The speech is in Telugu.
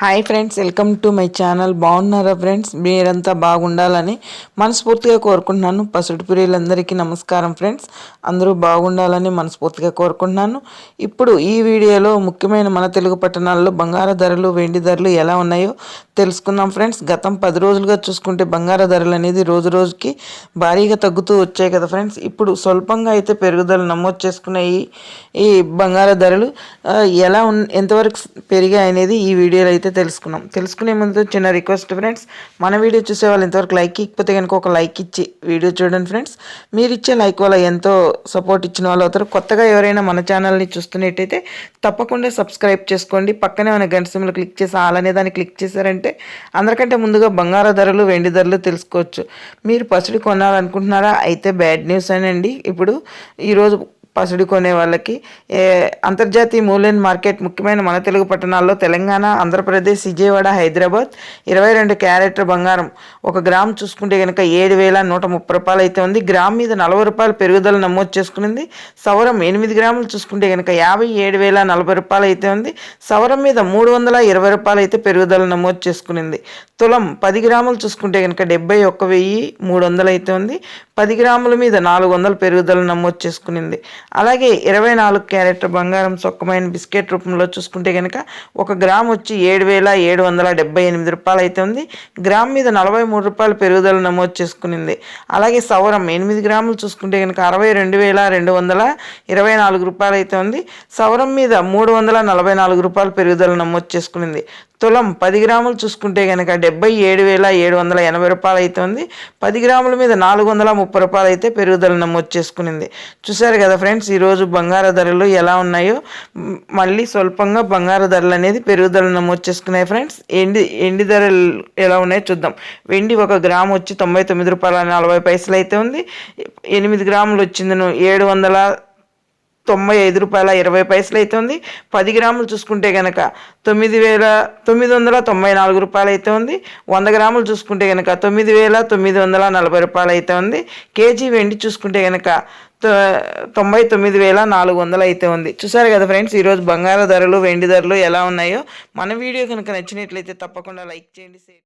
Hi friends welcome to my channel. బాగున్నారా ఫ్రెండ్స్? మీరంతా బాగుండాలని మనస్ఫూర్తిగా కోరుకుంటున్నాను. పసుడు ప్రియులందరికీ నమస్కారం ఫ్రెండ్స్. అందరూ బాగుండాలని మనస్ఫూర్తిగా కోరుకుంటున్నాను. ఇప్పుడు ఈ వీడియోలో ముఖ్యమైన మన తెలుగు పట్టణాల్లో బంగారు ధరలు వెండి ధరలు ఎలా ఉన్నాయో తెలుసుకుందాం ఫ్రెండ్స్. గతం పది రోజులుగా చూసుకుంటే బంగారు ధరలు అనేది రోజు రోజుకి భారీగా తగ్గుతూ వచ్చాయి కదా ఫ్రెండ్స్. ఇప్పుడు స్వల్పంగా అయితే పెరుగుదల నమోదు చేసుకున్న ఈ ఈ బంగారు ధరలు ఎలా ఉన్ ఎంతవరకు పెరిగాయి అనేది ఈ వీడియోలో అయితే తెలుసుకున్నాం. తెలుసుకునే ముందు చిన్న రిక్వెస్ట్ ఫ్రెండ్స్ మన వీడియో చూసే వాళ్ళు ఇంతవరకు లైక్ ఇకపోతే కనుక ఒక లైక్ ఇచ్చి వీడియో చూడండి ఫ్రెండ్స్. మీరు ఇచ్చే లైక్ వల్ల ఎంతో సపోర్ట్ ఇచ్చిన వాళ్ళు అవుతారు. కొత్తగా ఎవరైనా మన ఛానల్ని చూస్తున్నట్టయితే తప్పకుండా సబ్స్క్రైబ్ చేసుకోండి. పక్కనే మన గంట సిమ్లు క్లిక్ చేసి అలానే దాన్ని క్లిక్ చేశారంటే అందరికంటే ముందుగా బంగారు ధరలు వెండి ధరలు తెలుసుకోవచ్చు. మీరు పసుడు కొనాలనుకుంటున్నారా? అయితే బ్యాడ్ న్యూస్ అనండి. ఇప్పుడు ఈరోజు పసుడి కొనే వాళ్ళకి. అంతర్జాతీయ మూలైన మార్కెట్ ముఖ్యమైన మన తెలుగు పట్టణాల్లో తెలంగాణ ఆంధ్రప్రదేశ్ విజయవాడ హైదరాబాద్ ఇరవై రెండు క్యారెట్ల బంగారం. ఒక గ్రామ్ చూసుకుంటే కనుక ఏడు వేల నూట ముప్పై రూపాయలు అయితే ఉంది. గ్రామ్ మీద నలభై రూపాయలు పెరుగుదల నమోదు చేసుకునింది. సవరం ఎనిమిది గ్రాములు చూసుకుంటే కనుక యాభై ఏడు వేల నలభై రూపాయలు అయితే ఉంది. సవరం మీద మూడు వందల ఇరవై రూపాయలు అయితే పెరుగుదల నమోదు చేసుకునింది. తులం పది గ్రాములు చూసుకుంటే కనుక డెబ్బై ఒక్క వెయ్యి మూడు వందలు అయితే ఉంది. పది గ్రాముల మీద నాలుగు వందల పెరుగుదల నమోదు చేసుకునింది. అలాగే ఇరవై నాలుగు క్యారెట్ బంగారం సొక్కమైన బిస్కెట్ రూపంలో చూసుకుంటే కనుక ఒక గ్రామ్ వచ్చి ఏడు వేల ఏడు వందల డెబ్బై ఎనిమిది రూపాయలు అయితే ఉంది. గ్రామ్ మీద నలభై మూడు రూపాయల పెరుగుదల నమోదు చేసుకునింది. అలాగే సవరం ఎనిమిది గ్రాములు చూసుకుంటే కనుక అరవై రెండు వేల రెండు వందల ఇరవై నాలుగు రూపాయలు అయితే ఉంది. సవరం మీద మూడు వందల నలభై నాలుగు రూపాయల పెరుగుదల నమోదు చేసుకునింది. తులం పది గ్రాములు చూసుకుంటే కనుక డెబ్బై ఏడు వేల ఏడు వందల ఎనభై రూపాయలు అయితే ఉంది. పది గ్రాముల మీద నాలుగు వందల ముప్పై రూపాయలు అయితే పెరుగుదల నమోదు చేసుకునింది. చూసారు కదా ఫ్రెండ్స్ ఫ్రెండ్స్ ఈరోజు బంగారు ధరలు ఎలా ఉన్నాయో మళ్ళీ స్వల్పంగా బంగారు ధరలు అనేది పెరుగుదల నమోదు చేసుకున్నాయి ఫ్రెండ్స్. ఎండి ఎండి ధరలు ఎలా ఉన్నాయో చూద్దాం. వెండి ఒక గ్రాము వచ్చి తొంభై తొమ్మిది రూపాయల నలభై పైసలు అయితే ఉంది. ఎనిమిది గ్రాములు వచ్చింది ఏడు వందల తొంభై ఐదు రూపాయల ఇరవై పైసలు అయితే ఉంది పది గ్రాములు చూసుకుంటే కనుక తొమ్మిది వేల తొమ్మిది వందల తొంభై నాలుగు రూపాయలు అయితే ఉంది వంద గ్రాములు చూసుకుంటే కనుక తొమ్మిది వేల తొమ్మిది వందల నలభై రూపాయలు అయితే ఉంది కేజీ వెండి చూసుకుంటే కనుక తొంభై తొమ్మిది వేల నాలుగు వందలు అయితే ఉంది చూసారు కదా ఫ్రెండ్స్ ఈరోజు బంగారు ధరలు వెండి ధరలు ఎలా ఉన్నాయో? మన వీడియో కనుక నచ్చినట్లయితే తప్పకుండా లైక్ చేయండి